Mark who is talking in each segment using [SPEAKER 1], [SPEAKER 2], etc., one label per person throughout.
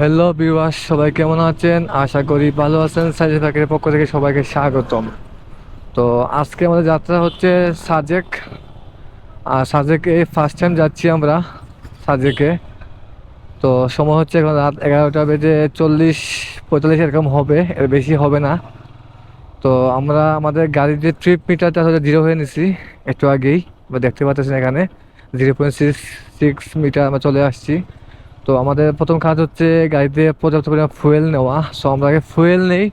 [SPEAKER 1] Hello বিওয়াস সবাই কেমন আছেন? আশা করি ভালো আছেন। সাজেক পাখির পক্ষ থেকে সবাইকে স্বাগতম। তো আজকে আমাদের যাত্রা হচ্ছে সাজেক। আর সাজেকে ফার্স্ট টাইম যাচ্ছি আমরা সাজেকে। তো সময় হচ্ছে এখন রাত এগারোটা বেজে চল্লিশ, পঁয়তাল্লিশ এরকম হবে। এর বেশি হবে না। তো আমরা আমাদের গাড়ির যে ট্রিপ মিটারটা হচ্ছে জিরো হয়ে নিছি একটু আগেই। বা দেখতে পাচ্ছেন এখানে zero point six six meter আমরা চলে আসছি। তো আমাদের প্রথম কাজ হচ্ছে গাড়িতে পর্যাপ্ত পরিমাণ ফুয়েল নেওয়া। সো আমরা আগে ফুয়েল নেই,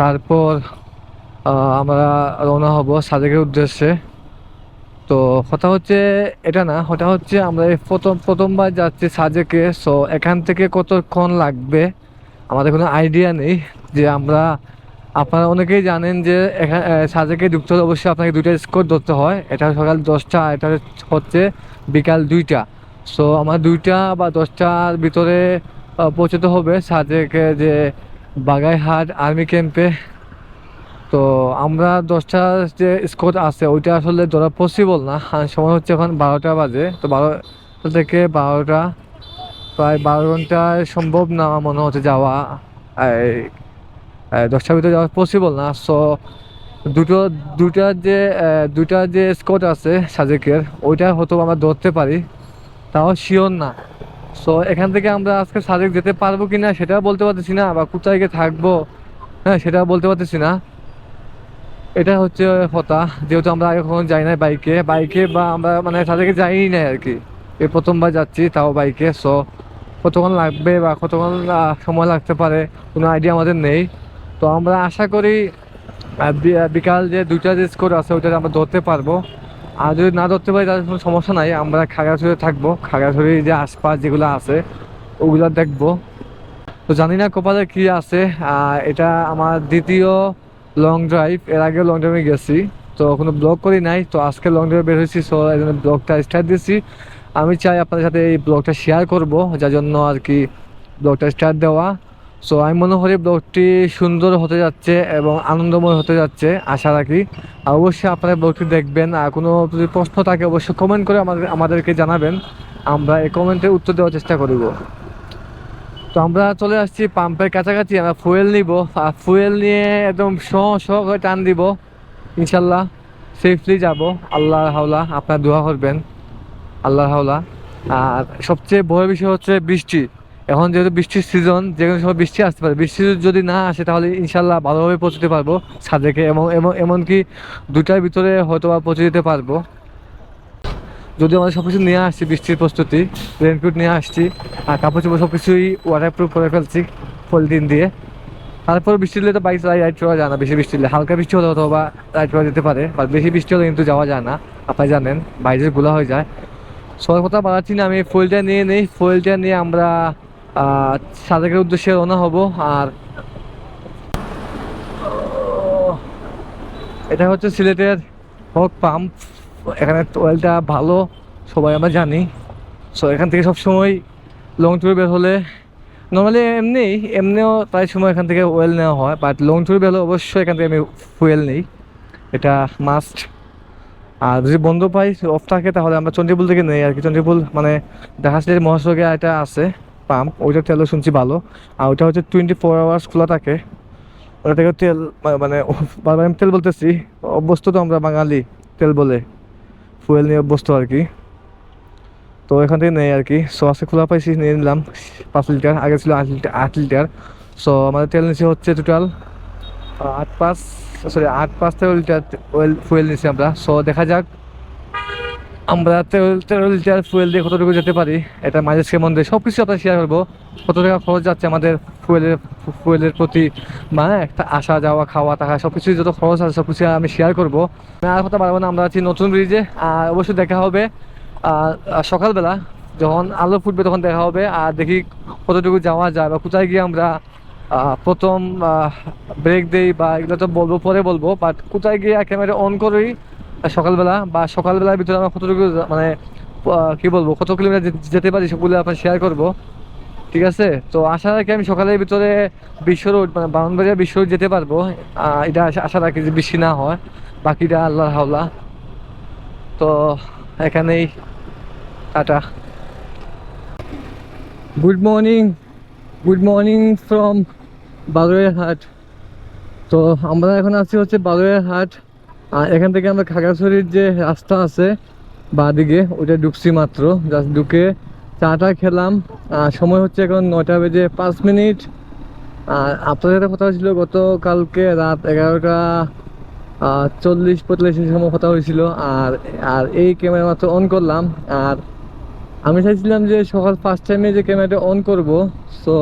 [SPEAKER 1] তারপর আমরা রওনা হব সাজেকের উদ্দেশ্যে। তো, কথা হচ্ছে এটা না, ওটা হচ্ছে আমরা এই প্রথম, প্রথমবার যাচ্ছি সাজেকে সো এখান থেকে কতক্ষণ লাগবে? আমাদের কোনো আইডিয়া নেই যে আমরা, আপনারা অনেকেই জানেন যে এখানে সাজেকে ঢুকতে হলে অবশ্যই আপনাকে দুইটা স্কোর ধরতে হয়। এটা সকাল দশটা এটা হচ্ছে বিকাল দুইটা। সো আমার দুইটা বা দশটার ভিতরে পৌঁছতে হবে। সাজেকে যে বাগাইহাট আর্মি ক্যাম্পে। তো আমরা দশটার যে স্কোর আছে, ওইটা আসলে ধরা পসিবল না। সময় হচ্ছে এখন বারোটা বাজে। তো বারোটা থেকে বারোটা, প্রায় বারো ঘন্টায় সম্ভব না মনে হচ্ছে যাওয়া। দশটার ভিতরে যাওয়া পসিবল না। সো দুটো দুটার যে দুটার যে স্কোর আছে সাজেকের ওইটা হয়তো আমরা ধরতে পারি। তাও শিওর না। সো এখান থেকে আমরা আজকে সাজেক যেতে পারব কি না সেটাও বলতে পারতেছি না, বা কোথায় গিয়ে থাকব হ্যাঁ সেটাও বলতে পারতেছি না। এটা হচ্ছে কথা, যেহেতু আমরা আগে কখনো যাই না বাইকে। বাইকে বা আমরা মানে তাদেরকে যাই নাই আর কি। এই প্রথমবার যাচ্ছি তাও বাইকে সো কতক্ষণ লাগবে বা কতক্ষণ সময় লাগতে পারে, কোনো আইডিয়া আমাদের নেই। তো আমরা আশা করি বিকাল যে দুইটা যে স্কোর আছে ওইটা আমরা ধরতে পারব। আর যদি না ধরতে পারি তাহলে কোনো সমস্যা নাই। আমরা খাগড়াছড়ি থাকব। খাগড়াছড়ি যে আশপাশ যেগুলো আছে, ওগুলো দেখব। তো জানি না কপালে কি আছে। এটা আমার দ্বিতীয় লং ড্রাইভ এর আগে লং ড্রাইভে গেছি। তো কোনো ব্লগ করি নাই। তো আজকে লং ড্রাইভে বের হয়েছি। সো এই জন্য ব্লগটা স্টার্ট দিয়েছি। আমি চাই আপনাদের সাথে এই ব্লগটা শেয়ার করব। যার জন্য আর কি ব্লগটা স্টার্ট দেওয়া। সো আমি মনে করি ব্লগটি সুন্দর হতে যাচ্ছে এবং আনন্দময় হতে যাচ্ছে, আশা রাখি। আর অবশ্যই আপনারা ব্লগটি দেখবেন, আর কোনো যদি প্রশ্ন থাকে অবশ্যই কমেন্ট করে আমাদের, আমাদেরকে জানাবেন। আমরা এই কমেন্টের উত্তর দেওয়ার চেষ্টা করব। তো আমরা চলে আসছি পাম্পের কাছাকাছি, আমরা ফুয়েল নিব। আর ফুয়েল নিয়ে একদম শ শ করে টান দিব। ইনশাল্লাহ সেফলি যাব। আল্লাহ হাওলা, আপনার দোয়া করবেন। আল্লাহ হাওলা। আর সবচেয়ে বড় বিষয় হচ্ছে বৃষ্টি। এখন যেহেতু বৃষ্টির সিজন যে কোনো সময় বৃষ্টি আসতে পারে। বৃষ্টি যদি না আসে, তাহলে ইনশাল্লাহ ভালোভাবে পৌঁছতে পারব সাজেকে এবং এমনকি দুটার ভিতরে হয়তো বা পৌঁছে দিতে পারব। যদি আমরা সব কিছু নিয়ে আসছি, বৃষ্টির প্রস্তুতি রেনকোট নিয়ে আসছি, আর কাপড় চোপড় সব কিছুই ওয়াটারপ্রুফ করে ফেলছি পলিথিন দিয়ে। তারপর বৃষ্টি হলে তো বাইক রাইড করা যায় না, বেশি বৃষ্টি হলে হালকা বৃষ্টি হলে অথবা রাইড করা যেতে পারে বা বেশি বৃষ্টি হলে কিন্তু যাওয়া যায় না। আপনি জানেন বাইরে গুলা হয়ে যায়। সবার কথা বাড়াচ্ছি না আমি ফুয়েলটা নিয়ে নেই। ফুয়েলটা নিয়ে আমরা সাদেকের উদ্দেশ্যে রওনা হব আর এটা হচ্ছে সিলেটের হক পাম্প। এখানে ওয়েলটা ভালো, সবাই আমরা জানি। সো এখান থেকে সবসময় লং ট্যুরে বের হলে নর্মালি এমনি, এমনিও প্রায় সময় এখান থেকে ওয়েল নেওয়া হয় বাট লং ট্যুরে বের হলে অবশ্যই এখান থেকে আমি ফুয়েল নেই। এটা মাস্ট আর যদি বন্ধ পাই অফ থাকে, তাহলে আমরা চন্ডীপুল থেকে নেই আর কি। চন্ডীপুল মানে দেখা মহাসড়কে একটা আছে। পাম্প ওইটার তেলও শুনছি ভালো। আর ওইটা হচ্ছে টোয়েন্টি ফোর আওয়ার্স খোলা থাকে। ওটা থেকে তেল মানে আমি তেল বলতেছি, অভ্যস্ত তো আমরা বাঙালি, তেল বলে। ফুয়েল নিয়ে অভ্যস্ত আর কি। তো এখান থেকে নেই আর কি। সো আজকে খোলা পাইছি, নিয়ে নিলাম, পাঁচ লিটার। আগে ছিল আট লিটার আট লিটার। সো আমাদের তেল নিচে হচ্ছে টোটাল আট পাঁচ সরি আট পাঁচ তেরো লিটার ওয়েল ফুয়েল নিয়েছি আমরা। সো দেখা যাক। আমরা তেরো তেরো লিটার ফুয়েল দিয়ে কতটুকু যেতে পারি? এটা মাইলেজ কেমন দেয় সব কিছু আপনার শেয়ার করব। কত টাকা খরচ যাচ্ছে আমাদের ফুয়েলের ফুয়েলের প্রতি? মানে একটা আসা, যাওয়া, খাওয়া, থাকা সব কিছু যত খরচ আছে সব কিছু আমি শেয়ার করব। আর কথা পারব না, আমরা আছি নতুন ব্রিজে আর অবশ্যই দেখা হবে সকালবেলা যখন আলো ফুটবে তখন দেখা হবে। আর দেখি কতটুকু যাওয়া যায় বা কোথায় গিয়ে আমরা প্রথম ব্রেক দেই বা এগুলো তো বলব, পরে বলব। বাট কোথায় গিয়ে ক্যামেরা অন করেই সকালবেলা বা সকালবেলার ভিতরে আমরা কতটুকু মানে কি বলব, কত কিলোমিটার যেতে পারি সবগুলো আপনার শেয়ার করব। ঠিক আছে? তো আশা রাখি আমি সকালের ভিতরে বিশ্ব রোড মানে বাউনবাড়িয়া বিশ্ব রোড যেতে পারব। এটা আশা- রাখি যে বৃষ্টি না হয়। বাকিটা আল্লাহর হাওলা। তো এখানেই tata. Good morning good morning from Baluahat তো আমরা এখন আছি হচ্ছে বালুয়াহাট আর এখান থেকে আমরা খাগড়াছড়ির যে রাস্তা আছে বাঁদিকে ওটা ঢুকছি মাত্র। জাস্ট ঢুকে চাটা খেলাম। আর সময় হচ্ছে এখন নয়টা বেজে পাঁচ মিনিট। আর আপনাদের সাথে কথা হয়েছিল, গতকালকে রাত এগারোটা চল্লিশ পঁয়তাল্লিশের সময় কথা হয়েছিল। আর আর এই ক্যামেরা মাত্র অন করলাম। আর আমি চাইছিলাম যে সকাল ফার্স্ট টাইমে যে ক্যামেরাটা অন করব। সো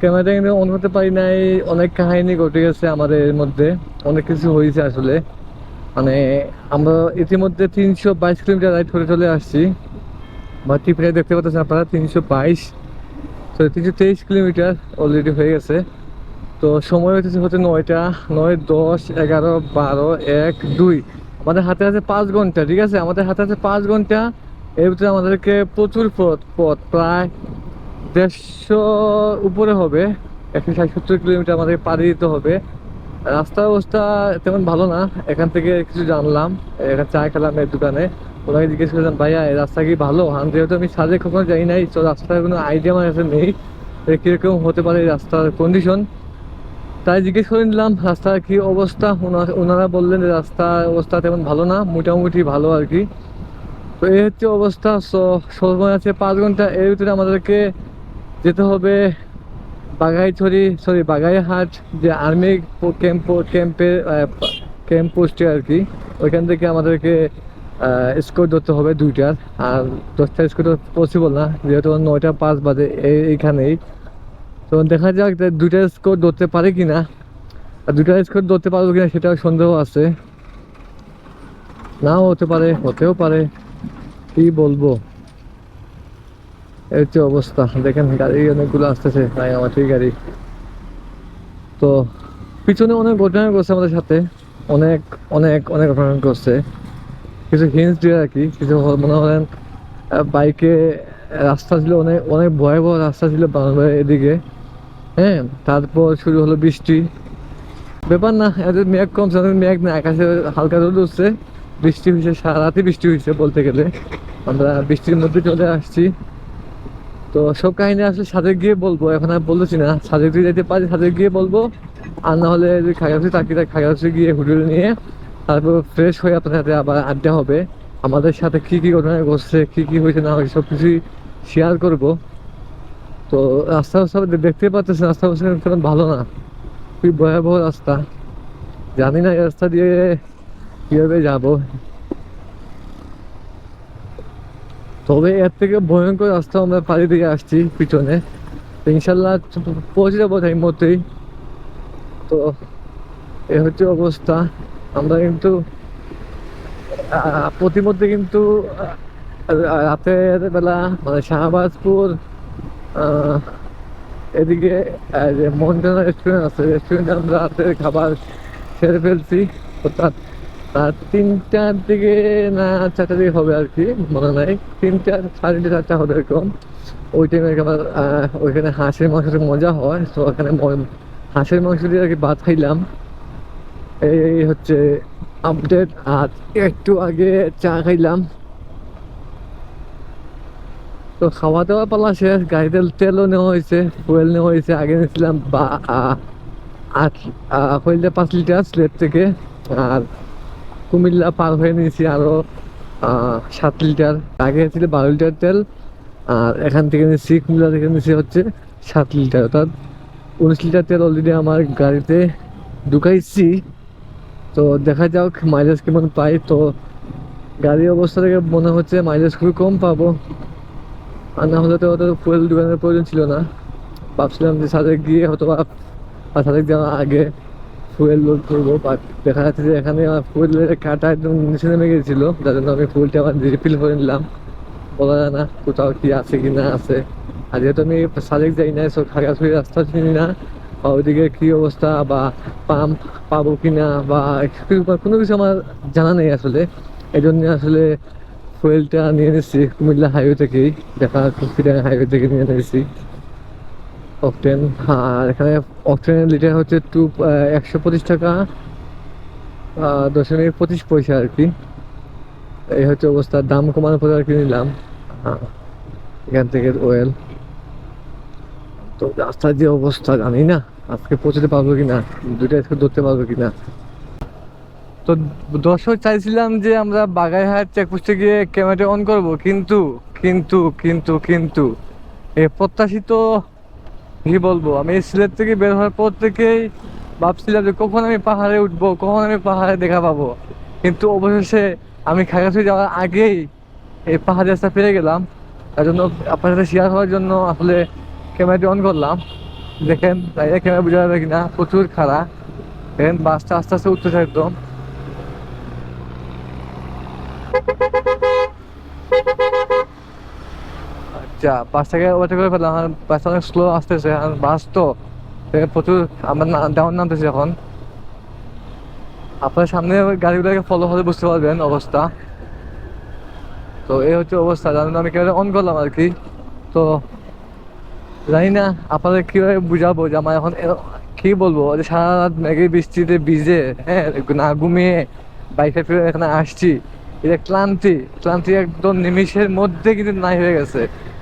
[SPEAKER 1] ক্যামেরাটা কিন্তু অন করতে পারি নাই। অনেক কাহিনী ঘটে গেছে আমাদের মধ্যে। অনেক কিছু হয়েছে আসলে। আমরা ইতিমধ্যে তিনশো বাইশ কিলোমিটার রাইড করে চলে আসছি। বা টিপিটা দেখতে পাচ্ছেন আপনারা, তিনশো বাইশ। তো তিনশো তেইশ কিলোমিটার অলরেডি হয়ে গেছে। তো সময় হচ্ছে হচ্ছে নয়টা, নয়, দশ, এগারো, বারো, এক, দুই। আমাদের হাতে আছে পাঁচ ঘণ্টা, ঠিক আছে? আমাদের হাতে আছে পাঁচ ঘণ্টা। এর ভিতরে আমাদেরকে প্রচুর পথ পথ প্রায় দেড়শো উপরে হবে। একশো ষাট সত্তর কিলোমিটার আমাদের পাড়ি দিতে হবে। রাস্তার অবস্থা তেমন ভালো না। এখান থেকে কিছু জানলাম, এখানে চা খেলাম এর দোকানে। ওনাকে জিজ্ঞেস করলাম, ভাইয়া, এই রাস্তা কি ভালো? আমি যেহেতু আমি সাজে কখনো যাই নাই, তো রাস্তার কোনো আইডিয়া আমার কাছে নেই। কীরকম হতে পারে রাস্তার কন্ডিশন তাই জিজ্ঞেস করে নিলাম, রাস্তার কি অবস্থা? ওনা- ওনারা বললেন যে অবস্থা তেমন ভালো না, মোটামুটি ভালো আর কি। তো এই হচ্ছে অবস্থা। সময় আছে পাঁচ ঘণ্টা, এর ভিতরে আমাদেরকে যেতে হবে বাগাইছড়ি সরি বাঘাইহাট যে আর্মি ক্যাম্প ক্যাম্পের ক্যাম্প পোস্টে আর কি, ওইখান থেকে আমাদেরকে স্কোর ধরতে হবে দুইটার আর দশটা স্কোর পসিবল না, যেহেতু নয়টা পাঁচ বাজে এই- এইখানেই। তো দেখা যাক যে দুইটা স্কোর ধরতে পারে কি না আর দুইটা স্কোর ধরতে পারব কিনা সেটাও সন্দেহ আছে। নাও হতে পারে, হতেও পারে। কি বলব? এই হচ্ছে অবস্থা। দেখেন, গাড়ি অনেকগুলো আসতেছে। আমার ঠিক গাড়ি। তো, পিছনে অনেক ঘটনা করছে আমাদের সাথে। অনেক অনেক অনেক ঘটনা করছে। কিছু হিন্স দিয়ে আর কি, কিছু মনে করেন বাইকে রাস্তা ছিল অনেক অনেক ভয়াবহ রাস্তা ছিল বাংলার এদিকে। হ্যাঁ তারপর শুরু হলো বৃষ্টি। ব্যাপার না এদের মেঘ কমছে অনেক মেঘ না, আকাশে হালকা রোদ উঠছে বৃষ্টি হয়েছে, সারা রাতে বৃষ্টি হয়েছে বলতে গেলে। আমরা বৃষ্টির মধ্যে চলে আসছি। তো সব কাহিনী আসলে সাজে গিয়ে বলব, এখন আর বলতেছি না। সাজে যদি যেতে পারি সাজে গিয়ে বলব। আর না হলে যদি খাগড়াছড়ি তাকি খাগড়াছড়ি গিয়ে হোটেল নিয়ে তারপর ফ্রেশ হয়ে আপনার সাথে আবার আড্ডা হবে। আমাদের সাথে কি কি ঘটনা ঘটছে, কি কি হয়েছে, না হয়েছে সব কিছুই শেয়ার করব। তো রাস্তা রাস্তা দেখতে পাচ্ছেন, রাস্তা তেমন ভালো না। খুবই ভয়াবহ রাস্তা। জানি না এই রাস্তা দিয়ে কীভাবে যাব। তবে এর থেকে ভয়ঙ্কর রাস্তা আমরা পাড়ি দিয়ে আসছি পিছনে। ইনশাল্লাহ পৌঁছে যাব টাইম মতোই তো এ হচ্ছে অবস্থা। আমরা কিন্তু প্রতিমধ্যে কিন্তু রাতের বেলা মানে শাহবাজপুর এদিকে যে রেস্টুরেন্ট আছে রেস্টুরেন্টে আমরা রাতের খাবার সেরে ফেলছি। অর্থাৎ রাত তিনটার দিকে না চারটার দিকে হবে আর কি, মনে নাই। তিনটা, সাড়ে তিনটে, চারটা হবে এরকম। ওই টাইমে আবার ওইখানে হাঁসের মাংসের মজা হয়। তো ওখানে হাঁসের মাংস দিয়ে আর কি ভাত খাইলাম। এই হচ্ছে আপডেট আর একটু আগে চা খাইলাম। তো খাওয়া দাওয়া পালা শেষ। গাড়িতে তেলও নেওয়া হয়েছে ফুয়েল নেওয়া হয়েছে। আগে নিয়েছিলাম বা আট হইলে পাঁচ লিটার স্লেট থেকে। আর কুমিল্লা পার হয়ে নিয়েছি আরও আহ, সাত লিটার। আগে ছিল বারো লিটার তেল আর এখান থেকে নিয়েছি কুমিল্লা থেকে নিয়েছি হচ্ছে সাত লিটার। অর্থাৎ উনিশ লিটার তেল অলরেডি আমার গাড়িতে ঢুকাইছি। তো দেখা যাক মাইলেজ কেমন পাই। তো গাড়ির অবস্থা থেকে মনে হচ্ছে মাইলেজ খুবই কম পাবো। আর না হলে তো অত ফুয়েল দোকানের প্রয়োজন ছিল না। ভাবছিলাম যে সাথে গিয়ে হয়তো বা সাথে যাওয়ার আগে ফুয়েল লোড করব দেখা যাচ্ছে যে এখানে আমার ফুয়েলের কাটা একদম নিচে নেমে গেছিল, যার জন্য আমি ফুয়েলটা আমার রিফিল করে নিলাম। বলা যায় না কোথাও কি আছে কি না আছে। আর যেহেতু আমি সাজেক যাই না সব খাগড়াছড়ি রাস্তা চিনি না, বা ওইদিকে কি অবস্থা, বা পাম্প পাবো কি না, বা কোনো কিছু আমার জানা নেই আসলে। এই জন্য আসলে ফুয়েলটা নিয়ে নিচ্ছি, কুমিল্লা হাইওয়ে থেকেই, দেখা হাইওয়ে থেকে নিয়ে নিয়েছি অকটেন আর এখানে অকটেনের লিটার হচ্ছে টু একশো পঁচিশ টাকা দশমিক পঁচিশ পয়সা আর কি। এই হচ্ছে অবস্থা, দাম কমানোর পরে আর কি নিলাম। এখান থেকে ওয়েল তো রাস্তার যে অবস্থা, জানি না, আজকে পৌঁছতে পারব কিনা, দুইটা আজকে ধরতে পারব কি না তো দর্শক চাইছিলাম যে আমরা বাগাইহাট চেকপোস্টে গিয়ে ক্যামেরাটা অন করব, কিন্তু কিন্তু কিন্তু কিন্তু, এ প্রত্যাশিত কি বলব? আমি সিলেট থেকে বের হওয়ার পর থেকেই ভাবছিলাম যে কখন আমি পাহাড়ে উঠবো, কখন আমি পাহাড়ে দেখা পাবো। কিন্তু অবশেষে আমি খাগড়াছড়ি যাওয়ার আগেই এই পাহাড়ি রাস্তা পেয়ে গেলাম। তার জন্য আপনার সাথে শেয়ার হওয়ার জন্য আসলে ক্যামেরাটি অন করলাম। দেখেন ক্যামেরা বোঝা যাবে কিনা, প্রচুর খারাপ দেখেন, বাসটা আস্তে আস্তে উঠতেছে একদম। আচ্ছা বাসটাকে ওভারটেক করে ফেললাম। বাসটা অনেক স্লো আসতেছে বাস তো প্রচুর আমরা ডাউন নামতেছি এখন। আপনার সামনে গাড়িগুলোকে ফলো হলে বুঝতে পারবেন অবস্থা। তো এই হচ্ছে অবস্থা জানেন আমি ক্যামেরা অন করলাম আর কি। তো জানি না, আপনাদের কীভাবে বুঝাবো যে আমার এখন কি বলব, যে সারা রাত মেঘে বৃষ্টিতে ভিজে হ্যাঁ না ঘুমিয়ে বাইকে ফিরে এখানে আসছি। ক্লান্তি ক্লান্তি একদম নিমিষের মধ্যে কিন্তু নাই হয়ে গেছে।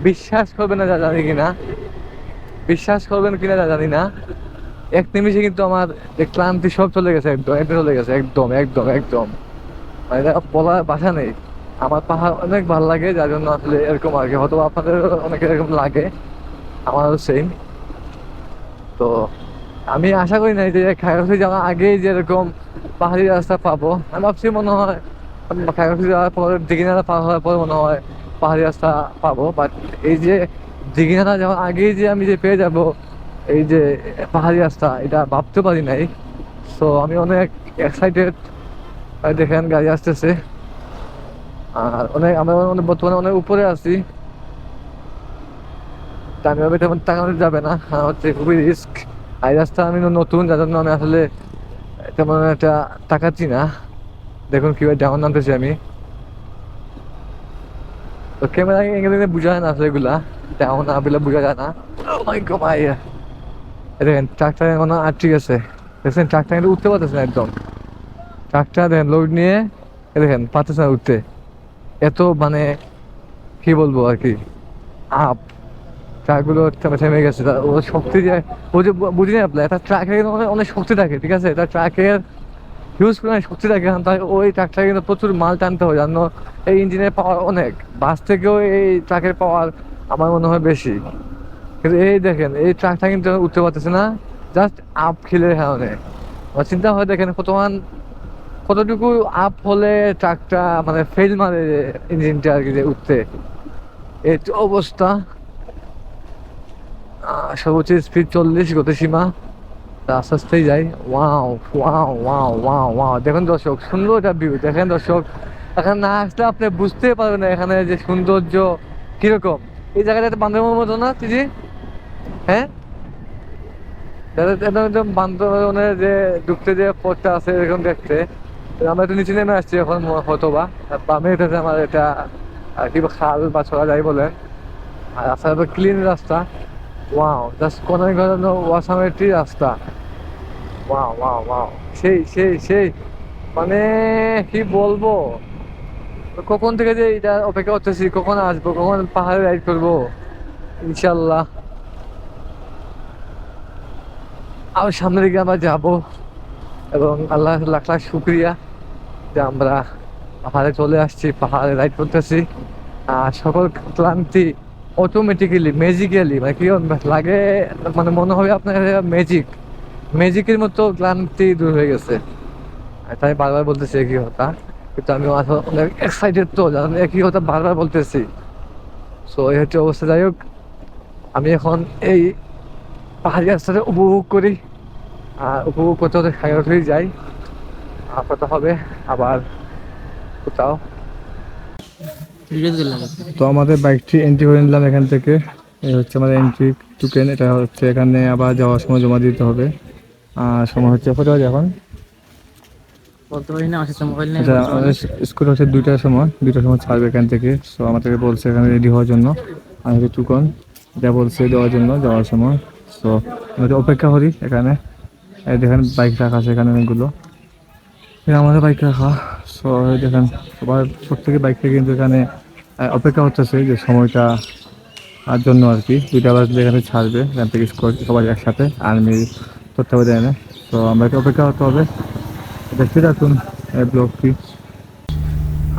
[SPEAKER 1] বিশ্বাস করবে না যা জানি কিনা? বিশ্বাস করবেন কিনা যা জানি না? এক নিমিষে কিন্তু আমার যে ক্লান্তি সব চলে গেছে একদম একদম চলে গেছে, একদম একদম একদম। মানে বলার বাসা নেই। আমার পাহাড় অনেক ভালো লাগে, যার জন্য আসলে এরকম আর কি হয়তো আপনাদের অনেক এরকম লাগে। আমারও সেম তো আমি আশা করি নাই যে খাগড়াছড়ি যাওয়ার আগেই যে এরকম পাহাড়ি রাস্তা পাবো। আমি ভাবছি মনে হয় খাগড়াছড়ি যাওয়ার পর দিঘিনালা পার হওয়ার পর মনে হয় পাহাড়ি রাস্তা পাবো বাট এই যে দিঘিনালা যাওয়ার আগেই যে আমি যে পেয়ে যাব, এই যে পাহাড়ি রাস্তা, এটা ভাবতে পারি নাই। সো আমি অনেক এক্সাইটেড দেখেন গাড়ি আসতেছে। আর অনেক, আমরা অনেক বর্তমানে অনেক উপরে আছি। আমি ভাবে তেমন তাকানো যাবে না হচ্ছে খুবই রিস্ক এই রাস্তা আমি নতুন, যার জন্য আমি আসলে তেমন একটা তাকাচ্ছি না। দেখুন কীভাবে ডাউন নামতেছি আমি। তো ক্যামেরা এঙ্গেলে বোঝা যায় না আসলে এগুলা ডাউন না বলে বোঝা যায় না। দেখেন ট্রাকটা এখনও আটকে গেছে দেখছেন ট্রাকটা কিন্তু উঠতে পারতেছে না একদম। ট্রাকটা দেখেন লোড নিয়ে দেখেন পারতেছে না উঠতে এত মানে কি বলব আর কি? আপ। ট্রাকগুলো থেমে গেছে। ও শক্তি যে, ও যে বু- বুঝিনি আপনার একটা ট্রাকের অনেক শক্তি থাকে, ঠিক আছে? এটা ট্রাকের হিউজ পরিমাণে শক্তি থাকে তাই ওই ট্রাকটা কিন্তু প্রচুর মাল টানতে হয় জানো এই ইঞ্জিনের পাওয়ার অনেক। বাস থেকেও এই ট্রাকের পাওয়ার আমার মনে হয় বেশি। কিন্তু এই দেখেন, এই ট্রাকটা কিন্তু উঠতে পারতেছে না জাস্ট আপ খেলে কারণে। চিন্তা হয়, দেখেন কতমান কতটুকু আপ হলে ট্রাকটা মানে ফেল মারে ইঞ্জিনটা আর কি যে উঠতে। এই অবস্থা সর্বোচ্চ স্পিড চল্লিশ গতিসীমা। আস্তে আস্তেই যাই। Wow wow wow wow wow দেখেন দর্শক সুন্দর একটা ভিউ দেখেন দর্শক, এখানে না আসলে আপনি বুঝতে পারবেন না এখানে যে সৌন্দর্য কীরকম। এই জায়গাটা একটা বান্ধবের মতো না দিদি হ্যাঁ? একদম যে ঢুকতে যে পথটা আছে এরকম দেখতে। আমরা একটু নিচে নেমে আসছি এখন হয়তো বা বামে এটা আমার এটা আর কি খাল বা ছড়া যাই বলেন আর রাস্তাটা ক্লিন রাস্তা। ওয়াও জাস্ট কোনো ঘরানো ওয়াসামেটি রাস্তা। ওয়াও ওয়াও ওয়াও সেই সেই সেই। মানে কি বলব? কখন থেকে যে এটা অপেক্ষা করতেছি? কখন আসব? কখন পাহাড়ে রাইড করব? ইনশাল্লাহ আর সামনের দিকে আমরা যাব। এবং আল্লাহ লাখ লাখ শুক্রিয়া যে আমরা পাহাড়ে চলে আসছি, পাহাড়ে রাইড করতেছি। আর সকল ক্লান্তি অটোমেটিক্যালি ম্যাজিক্যালি মানে কি লাগে? মানে মনে হবে আপনার ম্যাজিক ম্যাজিকের মতো ক্লান্তি দূর হয়ে গেছে। আর তাই বারবার বলতেছি একই কথা। কিন্তু আমি অনেক এক্সাইটেড তো একই কথা বারবার বলতেছি। সো এই হচ্ছে অবস্থা। যাই হোক, আমি এখন এই পাহাড়ি রাস্তাটা উপভোগ করি। আর উপভোগ করতে করতে খাগড়াছড়ি যাই। আর কত হবে আবার কোথাও। তো আমাদের বাইকটি এন্ট্রি করে নিলাম এখান থেকে। এই হচ্ছে আমাদের এন্ট্রি টোকেন এটা হচ্ছে এখানে আবার যাওয়ার সময় জমা দিতে হবে। সময় হচ্ছে কত বাজে এখন? আচ্ছা স্কুল হচ্ছে দুইটার সময় দুইটার সময় ছাড়বে এখান থেকে। সো আমাদেরকে বলছে এখানে রেডি হওয়ার জন্য। আর হচ্ছে টুকন যা বলছে দেওয়ার জন্য যাওয়ার সময়। সো আমাদের অপেক্ষা করি এখানে। দেখেন বাইক রাখা আছে এখানে অনেকগুলো। আমাদের বাইক রাখা। সো দেখেন সবার প্রত্যেকে বাইক থেকে কিন্তু এখানে অপেক্ষা হচ্ছে যে সময়টা আর জন্য আর কি। দুইটা বাজলে এখানে ছাড়বে এখান থেকে স্কোর সবাই একসাথে আর্মি তত্ত্বাবধানে তো আমরা অপেক্ষা করতে হবে। দেখতে থাকুন এই ব্লগটি।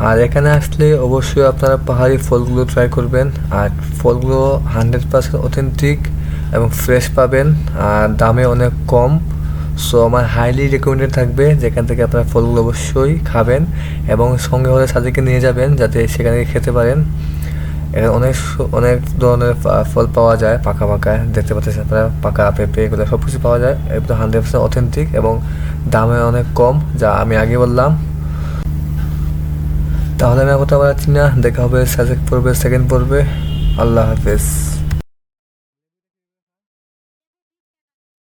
[SPEAKER 1] আর এখানে আসলে অবশ্যই আপনারা পাহাড়ি ফলগুলো ট্রাই করবেন। আর ফলগুলো হান্ড্রেড পার্সেন্ট অথেন্টিক এবং ফ্রেশ পাবেন, আর দামে অনেক কম। সো আমার হাইলি রেকমেন্ডেড থাকবে যেখান থেকে আপনারা ফলগুলো অবশ্যই খাবেন এবং সঙ্গে হলে সাথীকে নিয়ে যাবেন যাতে সেখানে খেতে পারেন। এখানে অনেক অনেক ধরনের ফল পাওয়া যায় পাকা পাকা দেখতে পাচ্ছেন আপনারা, পাকা পেঁপে, এগুলো সব কিছু পাওয়া যায়। এগুলো হান্ড্রেড পার্সেন্ট অথেন্টিক এবং দামে অনেক কম, যা আমি আগে বললাম। তাহলে আমি কথা বলাচ্ছি না, দেখা হবে সাজেক পর্বে সেকেন্ড পর্বে। আল্লাহ হাফেজ।